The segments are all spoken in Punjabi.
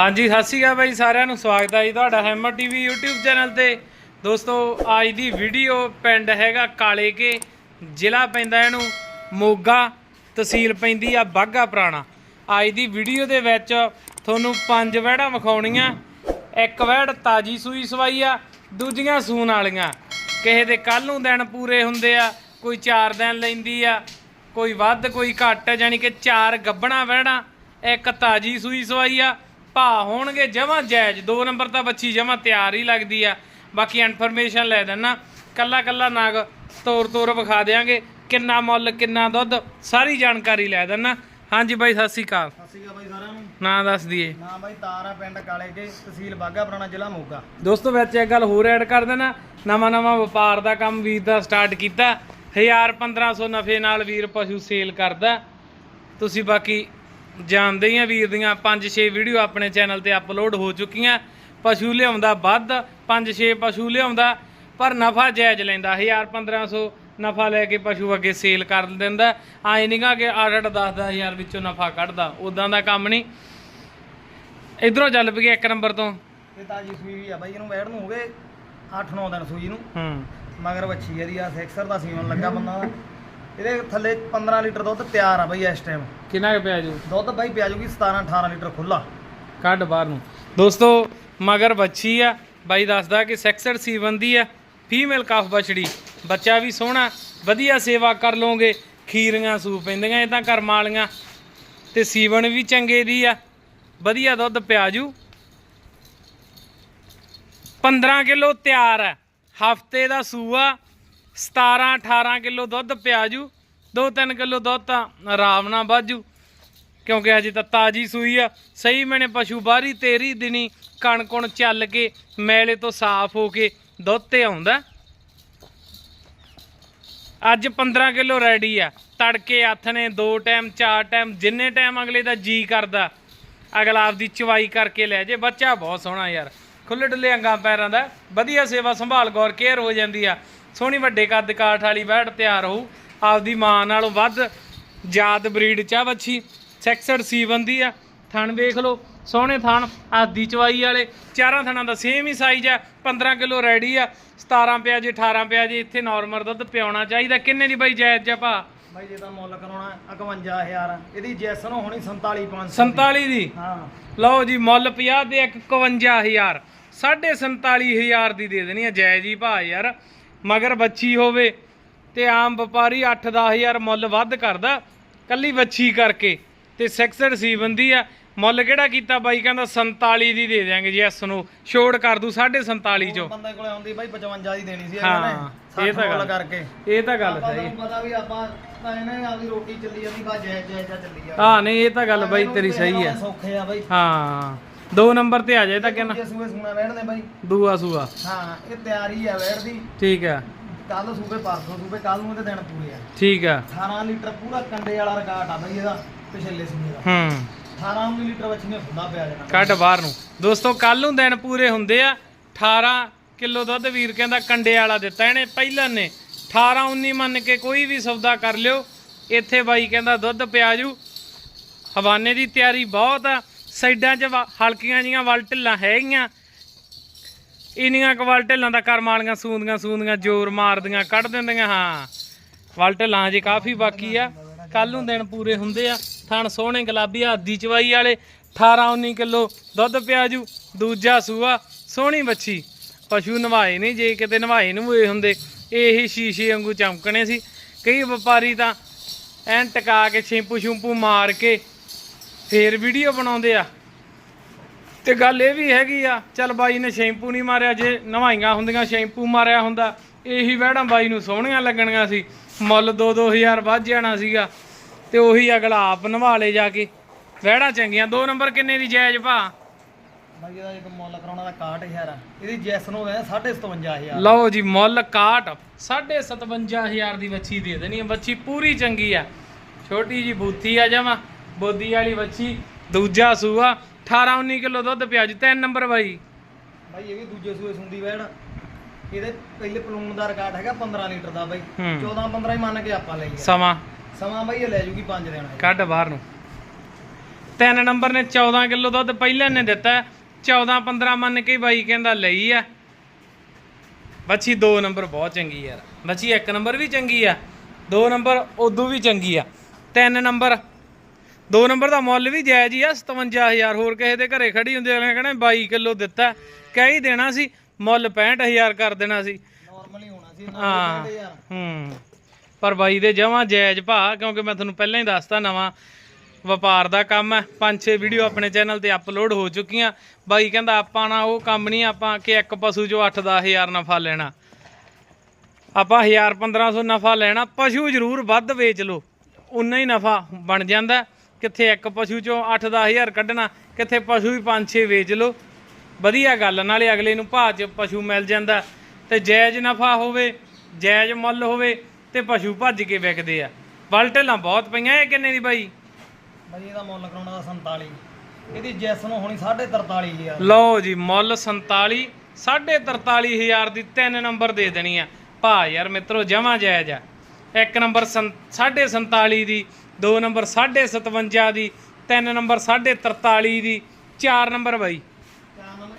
ਹਾਂਜੀ, ਸਤਿ ਸ਼੍ਰੀ ਅਕਾਲ ਬਾਈ, ਸਾਰਿਆਂ ਨੂੰ ਸਵਾਗਤ ਹੈ ਜੀ ਤੁਹਾਡਾ ਹੈਮਰ ਟੀਵੀ YouTube ਚੈਨਲ ਤੇ। ਦੋਸਤੋ, ਅੱਜ ਦੀ ਵੀਡੀਓ ਪਿੰਡ ਹੈਗਾ ਕਾਲੇ ਕੇ, ਜ਼ਿਲ੍ਹਾ ਪੈਂਦਾ ਇਹਨੂੰ ਮੋਗਾ, ਤਹਿਸੀਲ ਪੈਂਦੀ ਆ ਬਾਗਾ ਪੁਰਾਣਾ। ਅੱਜ ਦੀ ਵੀਡੀਓ ਦੇ ਵਿੱਚ ਤੁਹਾਨੂੰ ਪੰਜ ਵਹਿੜਾਂ ਵਿਖਾਉਣੀਆਂ। ਇੱਕ ਵਹਿੜ ਤਾਜੀ ਸੂਈ ਸਵਾਈ ਆ, ਦੂਜੀਆਂ ਸੂਣ ਵਾਲੀਆਂ। ਕਿਸੇ ਦੇ ਕੱਲ ਨੂੰ ਦਿਨ ਪੂਰੇ ਹੁੰਦੇ ਆ, ਕੋਈ 4 ਦਿਨ ਲੈਂਦੀ ਆ, ਕੋਈ ਵੱਧ, ਕੋਈ ਘੱਟ ਯਾਨੀ ਕਿ ਚਾਰ ਗੱਬਣਾ ਵਹਿੜਾਂ, ਇੱਕ ਤਾਜੀ ਸੂਈ ਸਵਾਈ ਆ। ਭਾ ਹੋਣਗੇ ਜਮਾਂ ਜਾਇਜ਼। ਦੋ ਨੰਬਰ ਤਾਂ ਬੱਚੀ ਜਮਾਂ ਤਿਆਰ ਹੀ ਲੱਗਦੀ ਆ। ਬਾਕੀ ਇਨਫੋਰਮੇਸ਼ਨ ਲੈ ਦੇਣਾ ਕੱਲਾ ਕੱਲਾ ਨਾਗ ਤੋਰ ਤੋਰ ਵਿਖਾ ਦੇਾਂਗੇ ਕਿੰਨਾ ਮੁੱਲ ਕਿੰਨਾ ਦੁੱਧ ਸਾਰੀ ਜਾਣਕਾਰੀ ਲੈ ਦੇਣਾ ਹਾਂਜੀ ਬਾਈ ਸਤਿ ਸ਼੍ਰੀ ਅਕਾਲ। ਸਤਿ ਸ਼੍ਰੀ ਅਕਾਲ ਬਾਈ ਸਾਰਿਆਂ ਨੂੰ। ਨਾਂ ਦੱਸ ਦਈਏ। ਨਾਮ ਬਾਈ ਤਾਰਾ ਪਿੰਡ ਕਾਲੇ ਕੇ ਤਹਿਸੀਲ ਬਾਗਾ ਪੁਰਾਣਾ ਜ਼ਿਲ੍ਹਾ ਮੋਗਾ। ਦੋਸਤੋ ਵਿੱਚ ਇੱਕ ਗੱਲ ਹੋਰ ਐਡ ਕਰ ਦੇਣਾ। ਨਵਾਂ ਨਵਾਂ ਵਪਾਰ ਦਾ ਕੰਮ ਵੀਰ ਦਾ ਸਟਾਰਟ ਕੀਤਾ। 1000 1500 ਨਫੇ ਨਾਲ ਵੀਰ ਪਸ਼ੂ ਸੇਲ ਕਰਦਾ। ਤੁਸੀਂ ਬਾਕੀ ਜਾਣਦੇ ਹੀ ਆ ਵੀਰ ਦੀਆਂ। 5-6 ਵੀਡੀਓ ਆਪਣੇ ਚੈਨਲ ਤੇ ਅਪਲੋਡ ਹੋ ਚੁੱਕੀਆਂ। ਪਸ਼ੂ ਲਿਆਉਂਦਾ ਵੱਧ 5-6 ਪਸ਼ੂ ਲਿਆਉਂਦਾ ਪਰ ਨਫਾ ਜਾਇਜ਼ ਲੈਂਦਾ। 1000 1500 ਨਫਾ ਲੈ ਕੇ ਪਸ਼ੂ ਅੱਗੇ ਸੇਲ ਕਰ ਦਿੰਦਾ। ਐ ਨਹੀਂਗਾ ਕਿ 8-8 10-10000 ਵਿੱਚੋਂ ਨਫਾ ਕੱਢਦਾ। ਉਦਾਂ ਦਾ ਕੰਮ ਨਹੀਂ ਇਧਰੋਂ ਚੱਲ ਪਈ ਇੱਕ ਨੰਬਰ ਤੋਂ। ਇਹ ਤਾਜੀ ਸੂਈ ਵੀ ਆ ਬਾਈ ਇਹਨੂੰ ਬੈਠ ਨੂੰ ਹੋ ਗਏ 8-9 ਦਿਨ ਸੂਈ ਨੂੰ। ਹੂੰ। ਮਗਰ ਵੱਛੀ ਇਹਦੀ ਆ ਸੈਕਸਰ ਦਾ ਸੀਵਨ ਲੱਗਾ ਬੰਦਾ। ਇਹਦੇ ਥੱਲੇ 15 ਲੀਟਰ ਦੁੱਧ ਤਿਆਰ ਆ ਬਾਈ ਇਸ ਟਾਈਮ ਕਿੰਨਾ ਕੁ ਪਿਆ ਜੂ? ਦੁੱਧ ਬਾਈ ਪਿਆ ਜੂਗੀ 17-18 ਲੀਟਰ ਖੁੱਲਾ ਕੱਢ ਬਾਹਰ ਨੂੰ। ਦੋਸਤੋ ਮਗਰ ਬੱਚੀ ਆ। ਬਾਈ ਦੱਸਦਾ ਕਿ ਸੈਕਸਡ ਸੀਵਨ ਦੀ ਆ। ਫੀਮੇਲ ਕਾਫ ਬਛੜੀ ਬੱਚਾ ਵੀ ਸੋਹਣਾ ਵਧੀਆ ਸੇਵਾ ਕਰ ਲੋਗੇ ਖੀਰੀਆਂ ਸੂ ਪੈਂਦੀਆਂ ਇਹ ਤਾਂ ਕਰਮਾਂ ਵਾਲੀਆਂ। ਤੇ ਸੀਵਨ ਵੀ ਚੰਗੇ ਦੀ ਆ। ਵਧੀਆ ਦੁੱਧ ਪਿਆ ਜੂ। 15 ਕਿਲੋ ਤਿਆਰ ਹੈ ਹਫ਼ਤੇ ਦਾ ਸੂਆ। 17 18 ਕਿਲੋ ਦੁੱਧ ਪਿਆਜੂ 2-3 ਕਿਲੋ ਦੁੱਧ ਤਾਂ ਆਰਾਮ ਨਾਲ ਬਾਜੂ ਕਿਉਂਕਿ ਹਜੇ ਤਾਂ ਤਾਜੀ ਸੂਈ ਆ। ਸਹੀ ਮੈਨੇ ਪਸ਼ੂ ਬਾਹਰੀ ਤੇਰੀ ਦਿਨੀ ਕਣਕੁਣ ਚੱਲ ਕੇ ਮੈਲੇ ਤੋਂ ਸਾਫ਼ ਹੋ ਕੇ ਦੁੱਧ ਤੇ ਆਉਂਦਾ। ਅੱਜ 15 ਕਿਲੋ ਰੈਡੀ ਆ। ਤੜਕੇ ਹੱਥ ਨੇ ਦੋ ਟਾਈਮ, ਚਾਰ ਟਾਈਮ, ਜਿੰਨੇ ਟਾਈਮ ਅਗਲੇ ਦਾ ਜੀ ਕਰਦਾ, ਅਗਲਾ ਆਪਦੀ ਚਵਾਈ ਕਰਕੇ ਲੈ ਜੇ। ਬੱਚਾ ਬਹੁਤ ਸੋਹਣਾ ਯਾਰ। ਖੁੱਲ੍ਹ ਡੁੱਲੇ ਅੰਗਾਂ ਪੈਰਾਂ ਦਾ। ਵਧੀਆ ਸੇਵਾ ਸੰਭਾਲ, ਗੌਰ, ਕੇਅਰ ਹੋ ਜਾਂਦੀ ਆ। ਸੋਹਣੀ ਵੱਡੇ ਕੱਦ ਕਾਠ ਵਾਲੀ ਬੈੜ ਤਿਆਰ ਹੋਊ। ਆਪਦੀ ਮਾਂ ਨਾਲੋਂ ਵੱਧ ਜਾਤ ਬਰੀਡ ਚ ਆ ਬੱਚੀ ਸੈਕਸਡ ਸੀਵਨ ਦੀ ਆ। ਥਣ ਵੇਖ ਲਓ ਸੋਹਣੇ ਥਣ ਆਦੀ ਚਵਾਈ ਵਾਲੇ। ਚਾਰਾਂ ਥਣਾਂ ਦਾ ਸੇਮ ਹੀ ਸਾਈਜ਼ ਆ। 15 ਕਿਲੋ ਰੈਡੀ ਆ। 17 ਪਿਆ ਜੇ 18 ਪਿਆ ਜੇ ਇੱਥੇ ਨਾਰਮਲ ਦੁੱਧ ਪਿਆਉਣਾ ਚਾਹੀਦਾ। ਕਿੰਨੇ ਦੀ ਬਾਈ ਜਾਇਜ਼ ਜਾ ਭਾ? ਬਾਈ ਜੇ ਤਾਂ ਮੁੱਲ ਕਰਾਉਣਾ 51000 ਇਹਦੀ ਜੈਸਨ ਹੋਣੀ 47500 47 ਦੀ। ਹਾਂ। ਲਓ ਜੀ ਮੁੱਲ 50 ਦੇ ਇੱਕ 51000 ਸਾਢੇ 47000 ਦੀ ਦੇ ਦੇਣੀ ਆ। ਜਾਇਜ਼ ਹੀ ਭਾ ਯਾਰ। ਮਗਰ ਬੱਚੀ ਹੋਵੇ ਤੇ ਆਮ ਵਪਾਰੀ 8-10000 ਮੁੱਲ ਵੱਧ ਕਰਦਾ ਕੱਲੀ ਬੱਚੀ ਕਰਕੇ। ਤੇ ਸੈਕਸਡ ਸੀ ਬੰਦੀ ਆ। ਮੁੱਲ ਕਿਹੜਾ ਕੀਤਾ ਬਾਈ? ਕਹਿੰਦਾ 47 ਦੀ ਦੇ ਦਿਆਂਗੇ ਜੀ ਇਸ ਨੂੰ। ਛੋੜ ਕਰ ਦੂ 47.5 ਚੋਂ। ਬੰਦੇ ਕੋਲੇ ਆਉਂਦੀ ਬਾਈ 55 ਦੀ ਦੇਣੀ ਸੀ ਹਾਂ, ਇਹਨਾਂ ਨੇ। ਇਹ ਤਾਂ 60 ਮੁੱਲ ਗੱਲ। ਕਰਕੇ। ਇਹ ਤਾਂ ਗੱਲ ਸਹੀ। ਪਤਾ ਵੀ ਆਪਾਂ ਤਾਂ ਇਹਨੇ ਆਪਦੀ ਰੋਟੀ ਚੱਲੀ ਜਾਂਦੀ ਬਾ ਜੈ ਜੈ ਚੱਲੀ ਜਾਂਦੀ। ਹਾਂ ਨਹੀਂ ਇਹ ਤਾਂ ਗੱਲ ਬਾਈ ਤੇਰੀ ਸਹੀ ਆ ਸੌਖੇ ਆ ਬਾਈ। ਹਾਂ। ਦੋ ਨੰਬਰ ਤੇ ਆ ਜਾਏ ਤਾਂ ਜੇ ਸੂਏ ਸੂਣਾ ਵੈੜਦੇ ਬਾਈ। ਦੂਆ ਸੂਆ। ਹਾਂ ਇਹ ਤਿਆਰੀ ਆ ਵੈੜ ਦੀ। ਠੀਕ ਆ। ਕੱਲ ਸੂਬੇ ਪਰਸੋਂ ਸੂਬੇ ਕੱਲ ਨੂੰ ਤੇ ਦਿਨ ਪੂਰੇ ਆ। ਠੀਕ ਆ। 18 ਲੀਟਰ ਪੂਰਾ ਕੰਡੇ ਵਾਲਾ ਰਿਕਾਰਡ ਆ ਬਾਈ ਇਹਦਾ ਪਿਛਲੇ ਸੂਬੇ ਦਾ। ਹੂੰ। 18 19 ਲੀਟਰ ਵਿੱਚ ਨੇ ਫੁੱਦਾ ਪਿਆ ਜਾਣਾ। ਕੱਢ ਬਾਹਰ ਨੂੰ। ਦੋਸਤੋ ਕੱਲ ਨੂੰ ਦਿਨ ਪੂਰੇ ਹੁੰਦੇ ਆ। 18 ਕਿਲੋ ਦੁੱਧ ਵੀਰ ਕਹਿੰਦਾ ਕੰਡੇ ਵਾਲਾ ਦਿੱਤਾ ਇਹਨੇ ਪਹਿਲਾਂ ਨੇ। 18 19 ਮੰਨ ਕੇ ਕੋਈ ਵੀ ਸੌਦਾ ਕਰ ਲਿਓ। ਇੱਥੇ ਬਾਈ ਕਹਿੰਦਾ ਦੁੱਧ ਪਿਆ ਜੂ ਹਵਾਨੇ ਦੀ ਤਿਆਰੀ ਬਹੁਤ ਆ। ਸਾਈਡਾਂ 'ਚ ਵਾ- ਹਲਕੀਆਂ ਜੀਆਂ ਵਲ ਢਿੱਲਾਂ ਹੈਗੀਆਂ ਇੰਨੀਆਂ ਕੁ ਵਲ ਢਿੱਲਾਂ ਦਾ ਕਰਮ ਵਾਲੀਆਂ ਸੂੰਦੀਆਂ ਸੂੰਦੀਆਂ ਜ਼ੋਰ ਮਾਰਦੀਆਂ, ਕੱਢ ਦਿੰਦੀਆਂ, ਹਾਂ। ਵਲ ਢਿੱਲਾਂ ਹਜੇ ਕਾਫੀ ਬਾਕੀ ਆ। ਕੱਲ ਨੂੰ ਦਿਨ ਪੂਰੇ ਹੁੰਦੇ ਆ। ਥਣ ਸੋਹਣੇ ਗੁਲਾਬੀ ਆਦੀ ਚਵਾਈ ਵਾਲੇ 18 19 ਕਿਲੋ ਦੁੱਧ ਪਿਆਜੂ, ਦੂਜਾ ਸੂਆ, ਸੋਹਣੀ ਬੱਚੀ ਪਸ਼ੂ ਨਵਾਏ ਨਹੀਂ, ਜੇ ਕਿਤੇ ਨਵਾਏ ਨੂੰ ਹੋਏ ਹੁੰਦੇ, ਇਹੀ ਸ਼ੀਸ਼ੇ ਵਾਂਗੂ ਚਮਕਣੇ ਸੀ। ਕਈ ਵਪਾਰੀ ਤਾਂ ਐਨ ਟਕਾ ਕੇ ਸ਼ੈਂਪੂ ਸ਼ੂੰਪੂ ਮਾਰ ਕੇ ਫੇਰ ਵੀਡੀਓ ਬਣਾਉਂਦੇ ਆ। ਤੇ ਗੱਲ ਇਹ ਵੀ ਹੈਗੀ ਆ ਚੱਲ ਬਾਈ ਨੇ ਸ਼ੈਂਪੂ ਨਹੀਂ ਮਾਰਿਆ ਜੇ ਨਵਾਈਆਂ ਹੁੰਦੀਆਂ ਸ਼ੈਂਪੂ ਮਾਰਿਆ ਹੁੰਦਾ ਇਹੀ ਵਹਿੜਾਂ ਬਾਈ ਨੂੰ ਸੋਹਣੀਆਂ ਲੱਗਣੀਆਂ ਸੀ। ਮੁੱਲ 2-2000 ਵੱਧ ਜਾਣਾ ਸੀਗਾ ਤੇ ਉਹੀ ਅਗਲਾ ਆਪ ਨਵਾ ਲੇ ਜਾ ਕੇ। ਵਹਿੜਾਂ ਚੰਗੀਆਂ ਦੋ ਨੰਬਰ ਕਿੰਨੇ ਦੀ ਜਾਇਜ਼ ਭਾ? ਬਾਈ ਇਹਦਾ ਇੱਕ ਮੁੱਲ ਕਰਾਉਣਾ ਦਾ 61000 ਆ। ਇਹਦੀ ਜੈਸਨ ਹੋ ਗਿਆ 57500 ਲਓ ਜੀ ਮੁੱਲ 61 57000 ਦੀ ਬੱਚੀ ਦੇ ਦੇਣੀ ਆ। ਬੱਚੀ ਪੂਰੀ ਚੰਗੀ ਆ। ਛੋਟੀ ਜੀ ਬੂਥੀ ਆ ਜਾਵਾਂ ਬੋਦੀ ਵਾਲੀ ਬੱਚੀ ਦੂਜਾ ਸੂਆ 18 19 ਕਿਲੋ ਦੁੱਧ ਪਿਆਜ ਤਿੰਨ ਨੰਬਰ ਬਾਈ। ਬਾਈ ਇਹ ਵੀ ਦੂਜੇ ਸੂਏ ਸੁੰਦੀ ਵੈੜ ਇਹਦੇ ਪਹਿਲੇ ਪਲੂਨ ਦਾ ਰਿਕਾਰਡ ਹੈਗਾ 15 ਲੀਟਰ ਦਾ ਬਾਈ। ਹੂੰ। 14 15 ਹੀ ਮੰਨ ਕੇ ਆਪਾਂ ਲਈਏ। ਸਮਾਂ। ਸਮਾਂ ਬਾਈ ਇਹ ਲੈ ਜੂਗੀ 5 ਦਿਨ। ਕੱਢ ਬਾਹਰ ਨੂੰ। ਤਿੰਨ ਨੰਬਰ ਨੇ 14 ਕਿਲੋ ਦੁੱਧ ਪਹਿਲਾਂ ਨੇ ਦਿੱਤਾ। 14 15 ਮੰਨ ਕੇ ਬਾਈ ਕਹਿੰਦਾ ਲਈ ਆ। ਬੱਚੀ 2 ਨੰਬਰ ਬਹੁਤ ਚੰਗੀ ਯਾਰ। ਬੱਚੀ 1 ਨੰਬਰ ਵੀ ਚੰਗੀ ਆ। 2 ਨੰਬਰ ਉਦੋਂ ਵੀ ਚੰਗੀ ਆ। 3 ਨੰਬਰ 2 ਨੰਬਰ ਦਾ ਮੁੱਲ ਵੀ ਜਾਇਜ਼ ਹੀ ਆ 57000 ਹੋਰ ਕਿਸੇ ਦੇ ਘਰੇ ਖੜੀ ਹੁੰਦੀ ਅਗਲੇ ਕਹਿੰਦੇ 22 ਕਿਲੋ ਦਿੱਤਾ। ਕਹਿ ਹੀ ਦੇਣਾ ਸੀ ਮੁੱਲ 65000 ਕਰ ਦੇਣਾ ਸੀ। ਨਾਰਮਲ ਹੀ ਹੋਣਾ ਸੀ ਹਾਂ ਹੂੰ। ਪਰ ਬਾਈ ਦੇ ਜਮਾਂ ਜਾਇਜ਼ ਭਾ ਕਿਉਂਕਿ ਮੈਂ ਤੁਹਾਨੂੰ ਪਹਿਲਾਂ ਹੀ ਦੱਸਤਾ ਨਵਾਂ ਵਪਾਰ ਦਾ ਕੰਮ ਹੈ। ਪੰਜ ਛੇ ਵੀਡੀਓ ਆਪਣੇ ਚੈਨਲ ਤੇ ਅਪਲੋਡ ਹੋ ਚੁੱਕੀਆਂ। ਬਾਈ ਕਹਿੰਦਾ ਆਪਾਂ ਨਾ ਉਹ ਕੰਮ ਨਹੀਂ ਆਪਾਂ ਕਿ ਇੱਕ ਪਸ਼ੂ ਚੋਂ 8-10000 ਨਫਾ ਲੈਣਾ। ਆਪਾਂ 1000 1500 ਨਫਾ ਲੈਣਾ ਪਸ਼ੂ ਜ਼ਰੂਰ ਵੱਧ ਵੇਚ ਲਓ। ਉਨਾ ਹੀ ਨਫਾ ਬਣ ਜਾਂਦਾ। ਕਿੱਥੇ ਇੱਕ ਪਸ਼ੂ ਚੋਂ 8-10000 ਕੱਢਣਾ ਕਿੱਥੇ ਪਸ਼ੂ ਵੀ 5-6 ਵੇਚ ਲਓ। ਵਧੀਆ ਗੱਲ ਨਾਲੇ ਅਗਲੇ ਨੂੰ ਭਾਅ 'ਚ ਪਸ਼ੂ ਮਿਲ ਜਾਂਦਾ। ਤੇ ਜਾਇਜ਼ ਨਫਾ ਹੋਵੇ ਜਾਇਜ਼ ਮੁੱਲ ਹੋਵੇ ਤੇ ਪਸ਼ੂ ਭੱਜ ਕੇ ਵਿਕਦੇ ਆ। ਬਲਟਲਾਂ ਬਹੁਤ ਪਈਆਂ ਇਹ ਕਿੰਨੇ ਦੀ ਬਾਈ? ਬਾਈ ਇਹਦਾ ਮੁੱਲ ਕਰਾਉਣਾ ਦਾ 47 ਇਹਦੀ ਜੈਸ ਨੂੰ ਹੋਣੀ 43000 ਯਾਰ ਲਓ ਜੀ ਮੁੱਲ 47 43000 ਦੀ ਤਿੰਨ ਨੰਬਰ ਦੇ ਦੇਣੀ ਆ। ਭਾ ਯਾਰ ਮਿੱਤਰੋ ਜਮਾ ਜਾਇਜ਼ ਆ। ਇੱਕ ਨੰਬਰ 47 ਦੀ ਦੋ ਨੰਬਰ 57 ਦੀ ਤਿੰਨ ਨੰਬਰ 43 ਦੀ ਚਾਰ ਨੰਬਰ ਬਾਈ?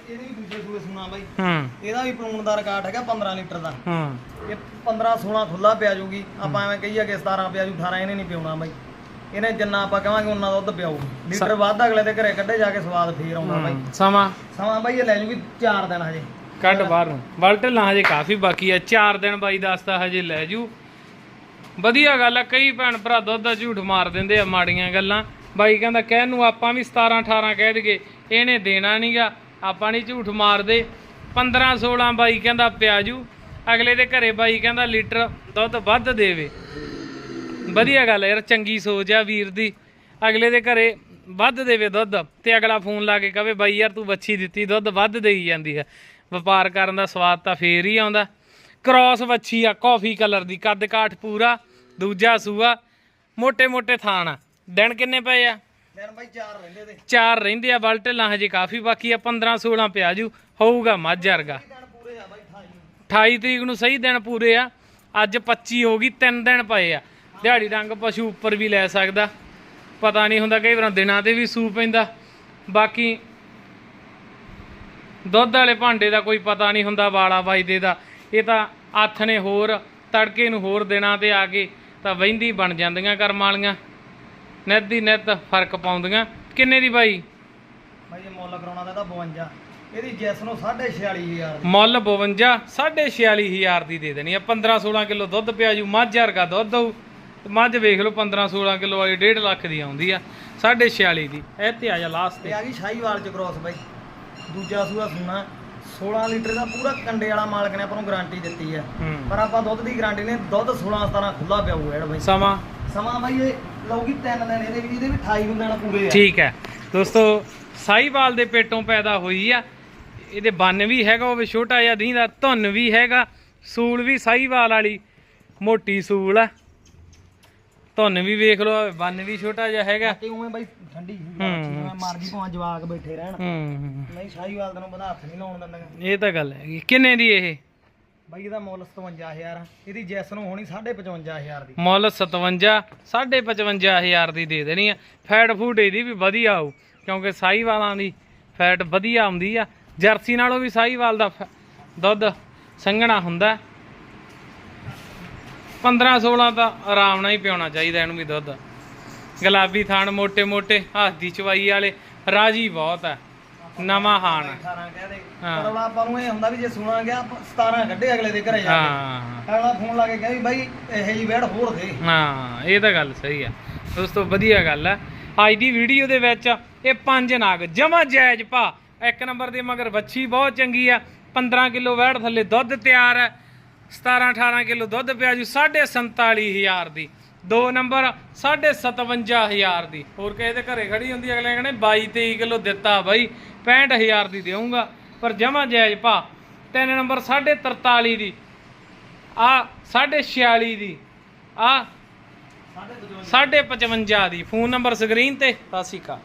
ਇਹਦੇ ਵੀ ਦੂਜੇ ਸੂਏ ਸੁਣਾ ਬਾਈ। ਹੂੰ। ਇਹਦਾ ਵੀ ਪਲੂਣ ਦਾ ਰਿਕਾਰਡ ਹੈਗਾ 15 ਲੀਟਰ ਦਾ। ਹੂੰ। ਇਹ 15 16 ਖੁੱਲਾ ਪਿਆ ਜੂਗੀ। ਆਪਾਂ ਐਵੇਂ ਕਹੀਏ ਕਿ 17 ਪਿਆ ਜੂ 18 ਇਹਨੇ ਨਹੀਂ ਪਿਉਣਾ ਬਾਈ। ਇਹਨੇ ਜਿੰਨਾ ਆਪਾਂ ਕਹਾਂਗੇ ਉਹਨਾਂ ਦੁੱਧ ਪਿਆਊ। ਲੀਟਰ ਵੱਧ ਅਗਲੇ ਦੇ ਘਰੇ ਕੱਢੇ ਜਾ ਕੇ ਸਵਾਦ ਫੇਰ ਆਉਂਦਾ ਬਾਈ। ਸਮਾਂ? ਸਮਾਂ ਬਾਈ ਇਹ ਲੈ ਜੂਗੀ 4 ਦਿਨ ਹਜੇ। ਕੱਢ ਬਾਹਰ। ਨੂੰ ਬਲਟਲਾਂ ਹਜੇ ਕਾਫੀ ਬਾਕੀ ਆ। ਚਾਰ ਦਿਨ ਬਾਈ ਦੱਸਦਾ ਹਜੇ ਲੈ ਜੂ। ਵਧੀਆ ਗੱਲ ਆ, ਕਈ ਭੈਣ ਭਰਾ ਦੁੱਧ ਦਾ ਝੂਠ ਮਾਰ ਦਿੰਦੇ ਆ ਮਾੜੀਆਂ ਗੱਲਾਂ। ਬਾਈ ਕਹਿੰਦਾ, ਕਹਿਣ ਨੂੰ ਆਪਾਂ ਵੀ 17 18 ਕਹਿ ਦਈਏ, ਇਹਨੇ ਦੇਣਾ ਨਹੀਂਗਾ ਆਪਾਂ ਨਹੀਂ ਝੂਠ ਮਾਰਦੇ। 15 16 ਬਾਈ ਕਹਿੰਦਾ, ਪਿਆਜੂ। ਅਗਲੇ ਦੇ ਘਰੇ ਬਾਈ ਕਹਿੰਦਾ, ਲੀਟਰ ਦੁੱਧ ਵੱਧ ਦੇਵੇ। ਵਧੀਆ ਗੱਲ ਯਾਰ, ਚੰਗੀ ਸੋਚ ਆ ਵੀਰ ਦੀ। ਅਗਲੇ ਦੇ ਘਰੇ ਵੱਧ ਦੇਵੇ ਦੁੱਧ, ਤੇ ਅਗਲਾ ਫੋਨ ਲਾ ਕੇ ਕਵੇ, ਬਾਈ ਯਾਰ ਤੂੰ ਬੱਚੀ ਦਿੱਤੀ, ਦੁੱਧ ਵੱਧ ਦੇਈ ਜਾਂਦੀ ਹੈ। ਵਪਾਰ ਕਰਨ ਦਾ ਸਵਾਦ ਤਾਂ ਫੇਰ ਹੀ ਆਉਂਦਾ। ਕ੍ਰਾਸ ਵੱਛੀ ਆ ਕਾਫੀ ਕਲਰ ਦੀ ਕੱਦ ਕਾਠ ਪੂਰਾ ਦੂਜਾ ਸੂਆ ਮੋਟੇ ਮੋਟੇ ਥਾਣ ਆ। ਦਿਨ ਕਿੰਨੇ ਪਏ ਆ? ਚਾਰ ਰਹਿੰਦੇ ਆ 4 ਰਹਿੰਦੇ ਆ ਹਜੇ ਕਾਫੀ ਬਾਕੀ ਆ 15 16 ਪਿਆ ਜੂ ਹੋਊਗਾ ਮੱਝ ਵਰਗਾ। 28 ਤਰੀਕ ਨੂੰ ਸਹੀ ਦਿਨ ਪੂਰੇ ਆ ਅੱਜ 25 ਹੋ ਗਈ 3 ਦਿਨ ਪਏ ਆ। ਦਿਹਾੜੀ ਰੰਗ ਪਸ਼ੂ ਉੱਪਰ ਵੀ ਲੈ ਸਕਦਾ। ਪਤਾ ਨਹੀਂ ਹੁੰਦਾ ਕਈ ਵਾਰ ਦਿਨਾਂ ਤੇ ਵੀ ਸੂ ਪੈਂਦਾ। ਬਾਕੀ ਦੁੱਧ ਵਾਲੇ ਭਾਂਡੇ ਦਾ ਕੋਈ ਪਤਾ ਨਹੀਂ ਹੁੰਦਾ ਵਾਲਾ ਵਜਦੇ ਦਾ। ਇਹ ਤਾਂ ਹੱਥ ਨੇ ਹੋਰ ਤੜਕੇ ਨੂੰ ਹੋਰ ਦਿਨਾਂ ਤੇ ਆ ਕੇ ਤਾਂ ਵਹਿੰਦੀ ਬਣ ਜਾਂਦੀਆਂ ਕਰਮ ਵਾਲੀਆਂ। ਨਿੱਤ ਦੀ ਨਿੱਤ ਫ਼ਰਕ ਪਾਉਂਦੀਆਂ। ਕਿੰਨੇ ਦੀ ਬਾਈ? ਬਾਈ ਇਹ ਮੁੱਲ ਕਰਾਉਣਾ ਦਾ ਇਹਦਾ 52 ਇਹਦੀ ਜੈਸ ਨੂੰ 46500 ਮੁੱਲ 52 46500 ਦੀ ਦੇ ਦੇਣੀ ਆ। 15 16 ਕਿਲੋ ਦੁੱਧ ਪਿਆ ਜੂ ਮੱਝ ਵਰਗਾ ਦੁੱਧ ਤੇ ਮੱਝ ਵੇਖ ਲਓ 15 16 ਕਿਲੋ ਵਾਲੀ 1.5 ਲੱਖ ਦੀ ਆਉਂਦੀ ਆ 46500 ਦੀ। ਇਹ ਤੇ ਆ ਜਾ ਲਾਸਟ ਤੇ। ਤੇ ਆ ਗਈ ਸ਼ਾਹੀਵਾਲ ਚ ਕ੍ਰੋਸ ਬਾਈ। ਦੂਜਾ ਸੂਆ ਸੁਣਾ। 16 ਲੀਟਰ ਦਾ ਪੂਰਾ ਕੰਡੇ ਵਾਲਾ ਮਾਲਕ ਨੇ ਆਪਾਂ ਨੂੰ ਗਾਰੰਟੀ ਦਿੱਤੀ ਹੂੰ। ਪਰ ਆਪਾਂ ਦੁੱਧ ਦੀ ਗਾਰੰਟੀ ਨੇ ਦੁੱਧ 16 17 ਖੁੱਲਾ ਪਿਆਊਗਾ ਇਹਦਾ ਬਾਈ। ਸਮਾਂ? ਸਮਾਂ ਬਾਈ ਇਹ ਲਊਗੀ ਤਿੰਨ ਦਿਨ ਇਹਦੇ ਵੀ ਇਹਦੇ ਵੀ 28 ਨੂੰ ਦਿਨ ਪੂਰੇ ਆ। ਠੀਕ ਹੈ। ਦੋਸਤੋ ਸਾਈਵਾਲ ਦੇ ਪੇਟੋਂ ਪੈਦਾ ਹੋਈ ਆ। ਇਹਦੇ ਬੰਨ ਵੀ ਹੈਗਾ ਉਹ ਵੀ ਛੋਟਾ ਜਿਹਾ ਦੀਂਦਾ ਧੁੰਨ ਵੀ ਹੈਗਾ ਸੂਲ ਵੀ ਸਾਈਵਾਲ ਵਾਲੀ ਮੋਟੀ ਸੂਲ ਆ। ਧੁੰਨ ਵੀ ਵੇਖ ਲਓ ਬੰਨ ਵੀ ਛੋਟਾ ਜਿਹਾ ਹੈਗਾ। ਤੇ ਉਵੇਂ ਬਾਈ ਠੰਡੀ ਹੂੰ। ਮਰਜ਼ੀ ਭਾਵੇਂ ਜਵਾਕ ਬੈਠੇ ਰਹਿਣ। ਹੂੰ ਨਹੀਂ ਸ਼ਾਹੀਵਾਲ ਤੈਨੂੰ ਬੰਦਾ ਹੱਥ ਨਹੀਂ ਲਾਉਣ ਦਿੰਦਾ ਇਹ ਤਾਂ ਗੱਲ ਹੈਗੀ। ਕਿੰਨੇ ਦੀ ਇਹ? ਬਾਈ ਇਹਦਾ ਮੁੱਲ 57000 ਆ। ਇਹਦੀ ਜੈਸ ਨੂੰ ਹੋਣੀ 55000 ਦੀ। ਮੁੱਲ 57 55000 ਦੀ ਦੇ ਦੇਣੀ ਆ। ਫੈਟ ਫੂਡ ਇਹਦੀ ਵੀ ਵਧੀਆ ਆਊ ਕਿਉਂਕਿ ਸਾਈਵਾਲਾਂ ਦੀ ਫੈਟ ਵਧੀਆ ਆਉਂਦੀ ਆ। ਜਰਸੀ ਨਾਲੋਂ ਵੀ ਸਾਈਵਾਲ ਦਾ ਦੁੱਧ ਸੰਘਣਾ ਹੁੰਦਾ। 15 16 ਤਾਂ ਆਰਾਮ ਨਾਲ ਹੀ ਪਿਉਣਾ ਚਾਹੀਦਾ ਇਹਨੂੰ ਵੀ ਦੁੱਧ। ਗੁਲਾਬੀ ਥਾਨ ਮੋٹے ਮੋٹے ਹੱਥਦੀ ਚਵਾਈ ਵਾਲੇ ਰਾਜੀ ਬਹੁਤ ਆ। ਨਵਾਂ ਹਾਨ। ਇਹ ਤਾਂ ਗੱਲ ਸਹੀ ਆ। ਦੋਸਤੋ ਵਧੀਆ ਗੱਲ ਹੈ ਅੱਜ ਦੀ ਵੀਡੀਓ ਦੇ ਵਿੱਚ ਇਹ ਪੰਜ ਨਾਗ। ਜਮਾ ਜਾਇਜ਼ ਭਾ। ਇੱਕ ਨੰਬਰ ਦੇ ਮਗਰ ਵੱਛੀ ਬਹੁਤ ਚੰਗੀ ਆ। 15 ਕਿਲੋ ਵੈੜ ਥੱਲੇ ਦੁੱਧ ਤਿਆਰ ਹੈ 17 18 ਕਿਲੋ ਦੁੱਧ ਪਿਆ ਜੀ 47500 ਦੀ। ਦੋ ਨੰਬਰ 57000 ਦੀ। ਹੋਰ ਕਿਸੇ ਦੇ ਘਰੇ ਖੜੀ ਹੁੰਦੀ, ਅਗਲੇ ਕਹਿੰਦੇ 22 23 ਕਿਲੋ ਦਿੱਤਾ ਬਾਈ 65000 ਦੀ ਦੇਊਂਗਾ। ਪਰ ਜਮਾ ਜਾਇਜ਼ ਭਾ, ਤਿੰਨ ਨੰਬਰ 4.43 ਦੀ, ਆ 46 ਦੀ, ਆ ਸਾਡੇ 55 ਦੀ। ਫੋਨ ਨੰਬਰ ਸਕਰੀਨ ਤੇ, ਸਤਿ ਸ਼੍ਰੀ ਅਕਾਲ।